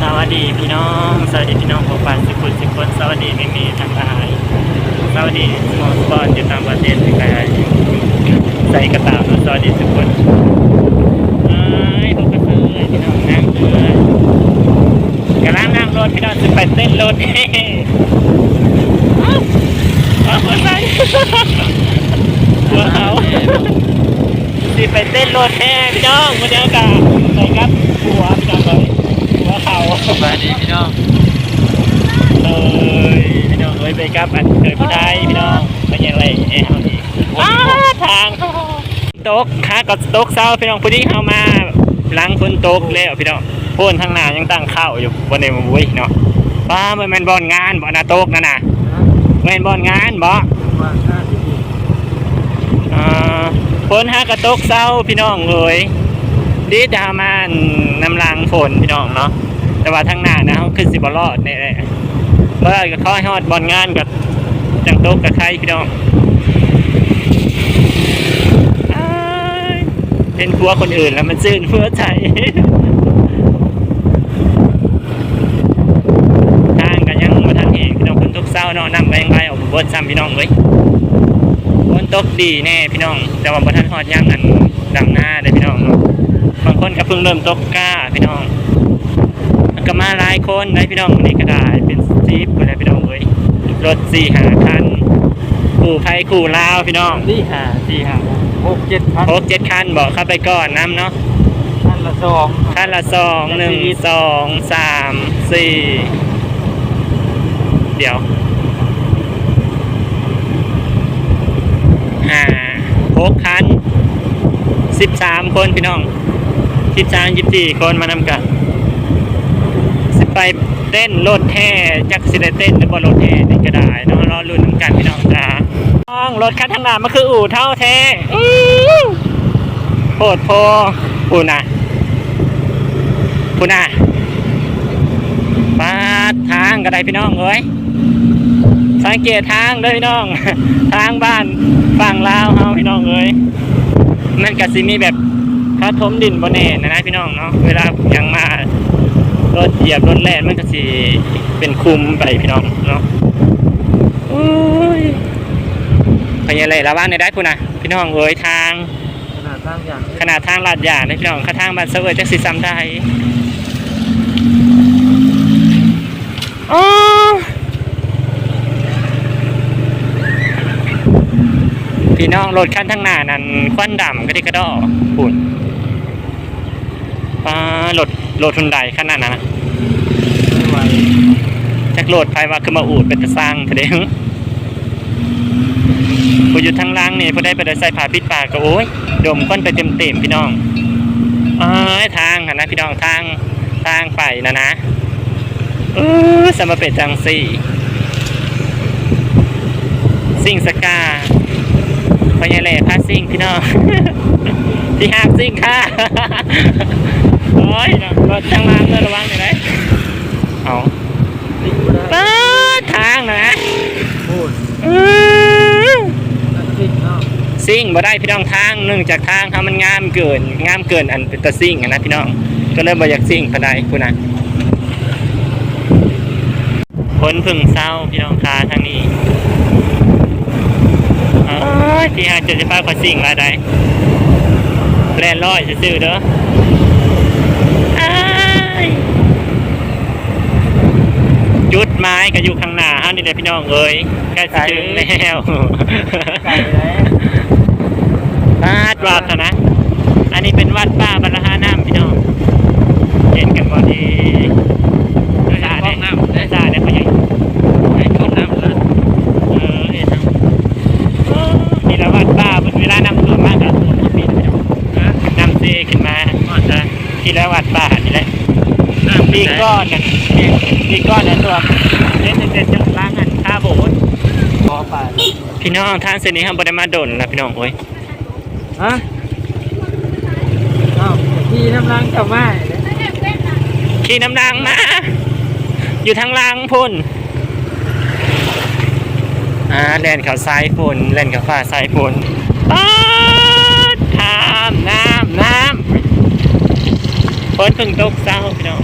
สวัสดีพี่น้องสวัสดีพี่น้องผู้ฟังสิบคนสิบคนสวัสดีไม่มีทางหลายสวัสดีสมอลสปอร์ตอยู่ตามประเทศที่ไกลใส่กระตามสวัสดีทุกคนเอ้ยพวกกระเทยพี่น้องนั่งเรือกำลังนั่งรถพี่น้องจะไปเต้นรถเฮ้เอ้าเอาหัวใจหัวเขาสิไปเต้นรถแห่พี่น้องมาเดียวกันใส่ครับหัวพี่น้องเลย หัวเขาสวัสดีพี่น้องเอ้ยพี่น้องเอ้ยไปกับอันเคยผู้ใดพี่น้องไปยังไรเอ้เอาดีอ้าทางตกขาก็ตกเศร้าพี่น้องผู้ที่เข้ามาหลังคนตกแล้วพี่น้องพ่นทางหน้ายังตั้งข้าวอยู่บนในมุ้ยเนาะป้ามันแมันบอลงานบ่นะตกนั่นน่ะแมันบอลงานบ่ว่าห้าสิบอ่าฝนหากระตกเศร้าพี่น้องเอ้ยดีดามันนำลังฝนพี่น้องเนาะ แต่ว่าทางหน้านะเขาขึ้นสิบรอดนี่แหละเมื่อก็ค่อยฮอดบอลงานกับจังโต๊กกับใครพี่น้องเป็นครัวคนอื่นแล้วมันซื่นเพื่อใจทางกันยังมาทางเองพี่น้องคนทุกเศร้าเนาะนำไปยังไงออกบนซ้ำพี่น้องเลยฝนตกดีแน่พี่น้อง แต่ว่าบ่ทันฮอดย่างอันดำหน้าเลยพี่น้องเนาะบางคนก็เพิ่งเริ่มตกกล้าพี่น้อง ก็มาหลายคนได้พี่น้องวันนี้ก็ได้เป็นจีบอะไรพี่น้องเอ้ยรถสี่หาคันคู่ไทยคู่ลาวพี่น้องสี่ห้าสี่ห้าหกเจ็ดพันหกเจ็ดคันบอกเข้าไปก่อนน้ำเนาะพันละสองคันละสองหนึ่งสองสามสี่เดี๋ยวห้าหกคันสิบสามคนพี่น้องสิบสามยี่สี่คนมานำกันสิ ไปเต้นรถแห่จักสิได้เต้นหรือบ่รถแห่นี่ก็ได้เนาะรอรุ่นน้ำกันพี่น้องจ้าน้องรถคันทางหน้ามันคืออู่เท่าแท้อื้อโคตรโพอู่น่ะคุณน่ะปาดทางก็ได้พี่น้องเอ้ยสังเกตทางเด้อพี่น้อง ทางบ้านฝั่งลาวเฮาพี่น้องเอ้ยมันก็สิมีแบบถ้าทมดินบ่แน่นะนะพี่น้องเนาะเวลายังมา รถเหยียบรถแล่นมันก็สิเป็นคุมไปพี่น้องเนาะโอ้ยพยายเลยระวังในได้พุ่นน่ะพี่น้องเอ้ยทาง ขนาดตั้งอย่างขนาดทางลาดยางนะพี่น้องข้าทางบ้านเสวยจักสิซ้ำได้อ๋อพี่น้องรถคันทางหน้านั้นควันดำก็ได้กระดอปุ่นป้ารถรถทุนใดขนาดนั้นนะไม่ไหว จากโหลดไฟว่าคือมาอูดเป็นตะสร้างเถอเด้งผู้อยู่ทางล่างนี่ผู้ได้ไปได้ใส่ผ้าปิดปากก็โอ้ยดมก้นไปเต็มเต็มพี่น้องอ้ายทางนะพี่น้องทางทางไปนะนะเออสมเป็นจังสี่ สิ่งสกาพญาแหล่พาสิ่งพี่น้องที่ห้ากสิ่งค่ะโอ้ยรถทางล่างเมื่อระวังหน่อยไหม ติ๊กไม่ได้เปิดทางนะพูดอื้อนั่นติ๊กเนาะซิ่งบ่ได้พี่น้องทางเนื่องจากทางเขามันงามเกิน งามเกินอันเป็นตะซิ่งอะนะพี่น้อง ก็เลยบ่อยากซิ่งปานใดคุณนะผลพึ่งเศร้าพี่น้องคาทางนี้เอ้ยที่หาจุดจะป้าก็ซิ่งมาได้แลนร้อยซื่อๆเด้ออ้าย จุดไม้ก็อยู่ข้างหน้าเฮานี่แหละพี่น้องเอ้ยใกล้จะถึงแล้วไก่แล้ววัดวัดนะอันนี้เป็นวัดป้าบรรหาน้ำพี่น้องเห็นกันบ่ดีสาเนี่ยสาเนี่ยเขาใหญ่ไอ้ชุดน้ำเลยเออเห็นนะเออนี่ละวัดป้าเวลาน้ำท่วมมากกับท่วมที่ปีนะพี่น้องน้ำเซขึ้นมาที่ละวัดป้านี่แหละปีก้อนนะปีก้อนนะตัวเล่นเด่นๆจังล่างอันท่าโบสถ์พอป่าพี่น้องทางเส้นนี้ทำบริมาดนนะพี่น้องโอ้ยฮะเอ้าพี่น้ำล้างเจ้าไม้ขี่น้ำนางมา อยู่ทางล่างพุ่นอ่าแล่นเขาซ้ายพุ่นแล่นเขาฟ้าซ้ายพุ่นป๊าดน้ำน้ำน้ำฝนเพิ่งตกเศร้าพี่น้อง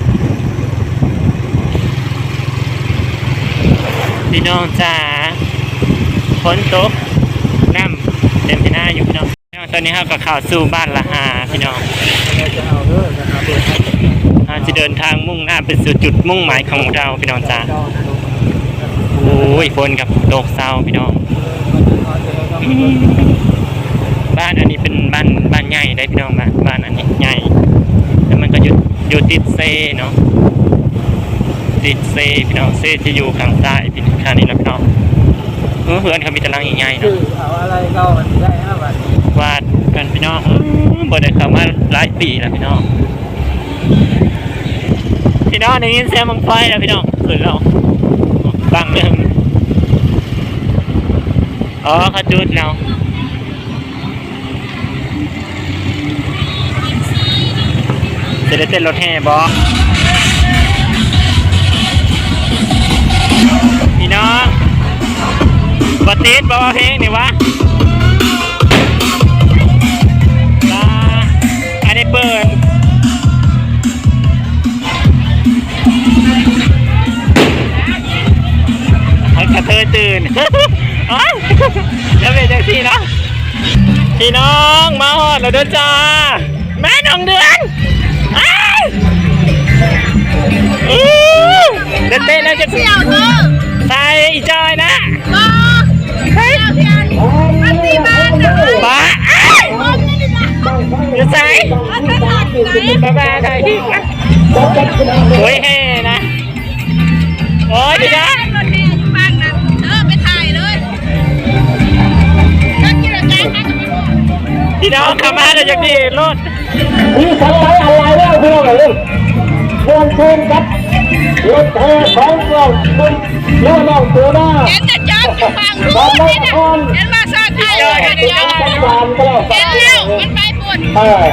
พี่น้องจ๋าฝนตกน้ำเต็มที่หน้าอยู่พี่น้องตอนนี้เราก็เข้าวสู่บ้านละหาพี่น้องเราจะเอาเด้อนะครับเปิดให้เราจะเดินทางมุ่งหน้าไปสู่จุดมุ่งหมายของเราพี่น้องจ้าโอ้ยฝนกับตกเศร้าพี่น้อง บ้านอันนี้เป็นบ้านบ้านใหญ่ได้พี่น้องบ้าบ้านอันนี้ใหญ่แล้วมันก็อยู่อยู่ติดเซเนาะติดเซพี่น้องเซจะอยู่ข้างใต้ พี่ข้างนี้นะพี่น้องเออเพื่อนเขามีตารางใหญ่ๆคืเนาะอเอาอะไรเข้ามันได้ห้าบาทวาดกันพี่น้องอื้อบ่ได้เข้ามาหลายปีแล้วพี่น้องพี่น้องได้ยินเสียงมังไฟแล้วพี่น้องขึ้นแล้วบังหนึ่งอ๋อเขาจุดแล้วจะได้เต้นรถแห่บอ พี่น้องบอติดบอเพลงนี่วะตาอันนี้เปิดให้กระเทยตื่นแล้วเป็นจังซี่เนาะพี่น้องมาหอดแล้วเด้อจ้าแม่น้องเดือนอ้าว เต้นเต้นแล้วจะเสี่ยวเธอใส่อีจอยนะบอเสี่ยวเทียนอันนี้บ้านนะป้าอ้าวคนนี่นะจะใส่อันนั้นหลัดไหนบ๊ายบายใครที่โอ้ยเฮ่นะโอ้ยเดี๋ยวนะรถแห่อยู่บ้านนั้นเธอไปถ่ายเลยถ้ากินอะไรกันก็ไม่บอกพี่น้องขับมาเดี๋ยวจะดีรถมีสัญญาณอะไรแล้วพี่น้องเอ้ยเชิญเชิญครับ รถแห่ของเราคุณเล่าน้องตัวหน้าเห็นแต่จอดอยู่ฝั่งนู้นนี่นะเห็นว่าซาไทยอยู่กันจอดต้องการก็แล้วเห็นแล้วมันไปปุ่นเออ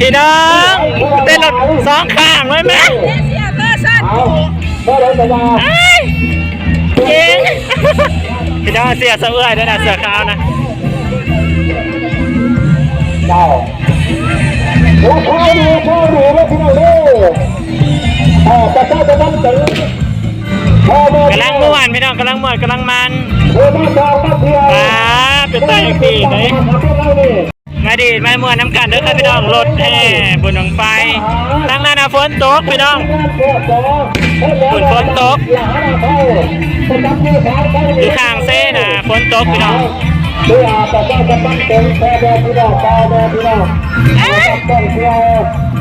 พี่น้องเต้นรถสองข้างไว้ไหมเสี่ยวเธอซาเอาเมื่อไรจะมาเอ้ยเก่งพี่น้องเสียเสื้อเอื้อยด้วยนะเสื้อขาวนะเจ้าโอ้โหดูโชว์ดูว่าพี่น้องเอ้ยเอ อจะเจ้าจะตั้งกำลังม่วนพี่น้องกำลังม่วนกำลังมันเออมาจอาเที่ยวป้าเป็นตาอย่างดีเลยมาดีดมาม่วนน้ำกันเด้อครับพี่น้องรถแห่บนหนองไฟตั้งหน้านาฝนตกพี่น้องฝนฝนตกอยู่ข้างเส้นนะฝนตกพี่น้อง เรือแต่ก็จะตั้งเต็มแค่เดินพี่น้องต่อเดินพี่น้องต้องเที่ยว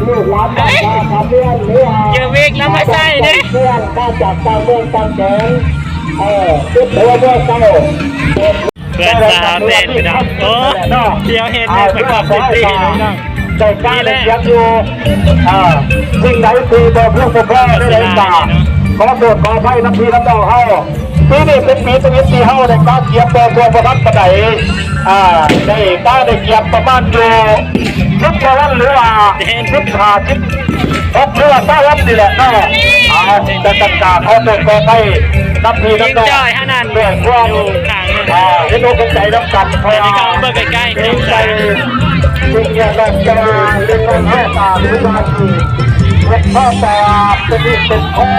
ลูกหลานบ้านตาขับเรือเรือเจอวิกแล้วมาใส่เด้เพื่อนมาจากต่างเมืองต่างแดนเออติดตัวเมื่อเช้าเพื่อนสาวเต้นพี่น้องโอ้เดี๋ยวเห็นในประกอบสิบสี่น้องใจกล้าเลยยักอยู่อ่าสิ่งไหนคือเบอร์ผู้ปกครองได้เลยจ้า ขอโทษขออภัยน้ำพี่น้ำดองเฮาปีนี้เป็นปีสวิตที่เฮาได้กล้าเกียบตัวตัวประทับประไดอ่าได้กล้าได้เกียบประมาณอยู่สิบกว่าวันหรือว่าสิบห้าสิบหกหรือว่าเก้าวันนี่แหละเนาะอ่าแต่ต่างๆเขาเป็นก็ให้น้ำพี่ยิงน้ำดองจ้อยขนาดเรื่องความอยู่ข้างนึงอ่าเห็นอกเห็นใจน้ำกันเพราะอันนี้ว่าก็เบิ่งใกล้ๆเห็เห็นนใจใจสิ่งอย่างนั้นจะเรื่องนั้นแค่ตาหรือว่าคือ เล็กพ่อตาเป็นนี่เป็นแท้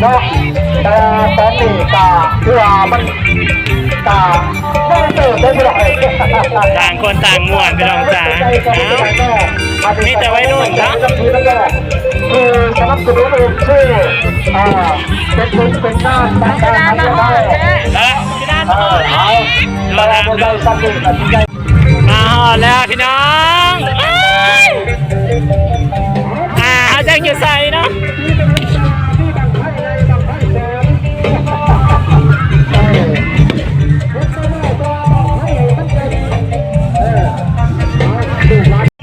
เนาะแต่ตอนนี้ตาเพื่อมันตาไม่เติมได้ไม่ได้ต่างคนต่างม่วนพี่น้องจ๋าเอ้ามีแต่ไวัยรุ่นเนาะคือสนับสนุนเองชื่ออ่าเป็นเป็นเป็นหน้าตาตาทำได้เออพี่ด้านเอเอาเราเราได้สำเร็จตัดสินใจมาหอดแล้วพี่น้อง เอ้ยอ่าเขาจะอยู่ใส่เนาะ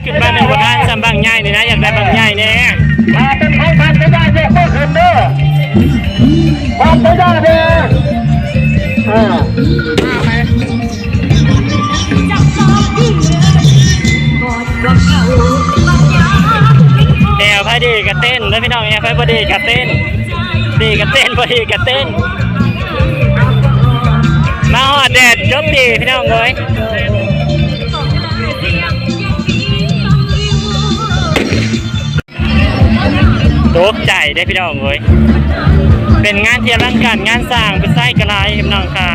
ขึ้นมาหนึ่งประการสำบังใหญ่นี่นะ อยากได้บางใหญ่เนี่ยมาเป็นไทยพันธุ์ได้เนี่ยเมื่อคืนเด้อพันธุ์ได้เด้อ แล้วพี่น้อดีกับเต้นดีกับเต้นพอดีกับเต้น มาหอดแดดยกดีพี่น้องเลยตกใจได้พี่น้องเลยเป็นงานเที่อลังการงานสร้างเป็นไส้กระไรพี่น้องค่ะ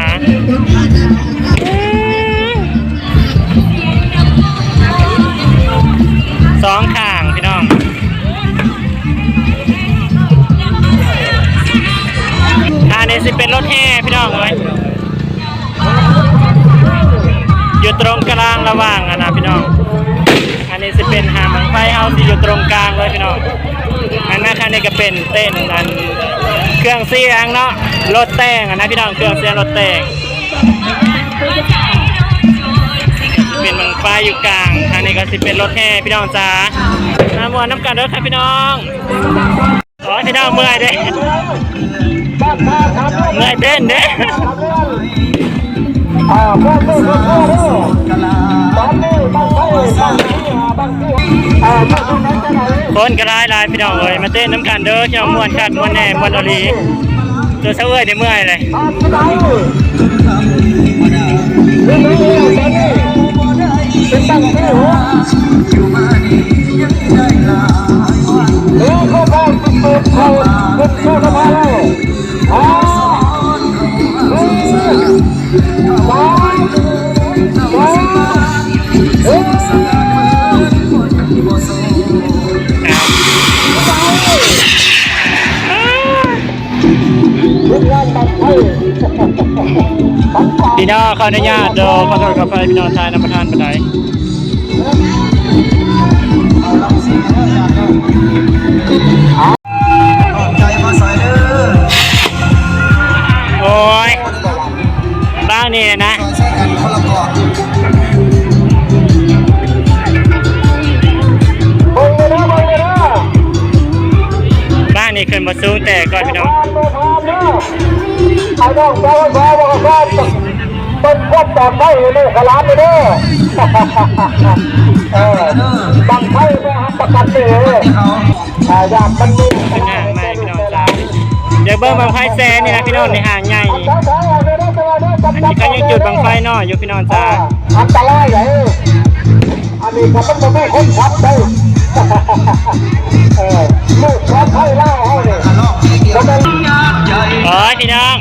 สองข้า น้องอันนี้สิเป็นรถแห่พี่น้องเลยอยู่ตรงกลางระหว่างอะนะพี่น้อง อันนี้สิเป็นหางบังไฟเฮาสิอยู่ตรงกลางเลยพี่น้อง อันนั้นคันนี้ก็เป็นเต้นอันเครื่องเสียงเนาะ รถแต่งอะนะพี่น้อง เครื่องเสียงรถแต่ง เป็นบังไฟอยู่กลาง อันนี้ก็สิเป็นรถแห่พี่น้องจ้าน้ำมวนน้ำกันเด้อครับพี่น้องอ้ยพี่น้องเมื่อยเด้ บ้านท่าครับเมื่อยเต้นเด้อ่าบ้านเมืองพ่อเด้อบ้านนี้บ้านไทยบ้านนี้บ้านที่อ่าบ้านตรงนั้นจะไหนคนก็หลายหลายพี่น้องเอ้ยมาเต้นน้ำกันเด้อเจ้าม่วนคัดมวนแหน่ม่วนอลีตัวเสะเอ้ยได้เมื่อยเลยบ้ อนุญาตเด้อขอโทษขออภัยพี่น้องชายน้ำประทานบันไดโอ้ยบ้านนี่นะเบิ่งเลยนะเบิ่งเลยนะบ้านนี่ขึ้นมาสูงแต่ก่อนพี่น้อง เป็นควบต่อไปเลยขลาดเลยเด้อเออบังไพ่ไม่หักประกันเลยอ่าอยากมันมีเป็นห่างใหม่พี่น้องจ้าเดี๋ยวเบิ้งบางไฟแซนนี่นะพี่น้องในห่างใหญ่สาวสาวเอาเลยนะสวัสดีอันนี้เขายังจุดบางไฟน้อยอยู่พี่น้องจ้าอันตรายเลยอันนี้ก็ต้องมาไม่คนขับได้เออลูกขับให้เล่าให้เลยเป็นโอ้ยพี่น้อง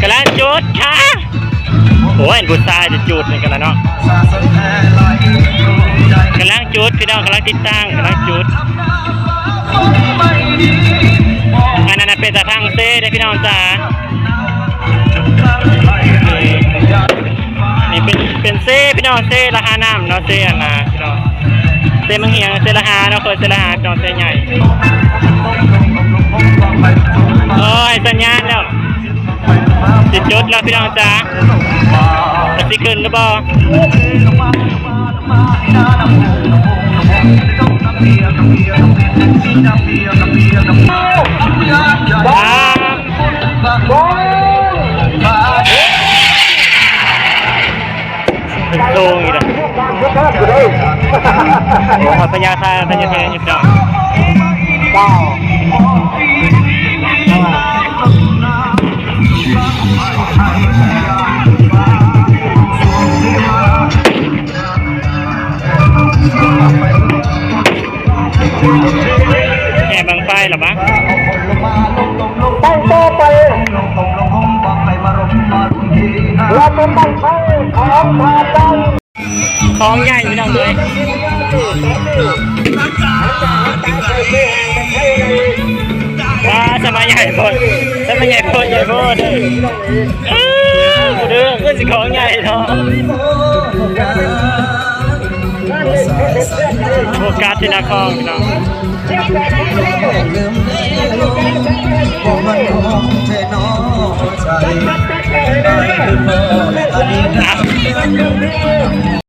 กำลังจุดค่ะ โอ้ยบุษรายจะจุดนี่กันแล้วเนาะกำลังจุดพี่น้องกำลังติดตั้งกำลังจุดอันนั้นเป็นตะทางเซ่เด้พี่น้องจ้านี่เป็นเป็นเซ่พี่น้องเซ่ราคาน้ำเนาะเซ่อันนะพี่น้องเซ่มังเฮียงเซ่ราคาเนาะเคยเซ่ราคาพี่น้องเซ่ใหญ่โอ้ยสัญญาณแล้วจิตจุดแล้วพี่น้องจ้า สิขึ้นหรือเปล่าเป็นโซงอีกแล้วโอ้ยพญาทาพญาเทนอยู่พี่น้อง ของใหญ่พี่น้องเลยว้าสมัยใหญ่พดสมัยใหญ่พดใหญ่พดเอ้อด้อก็สิของใหญ่เนาะโฟกัสที่หนาคองพี่น้องอะ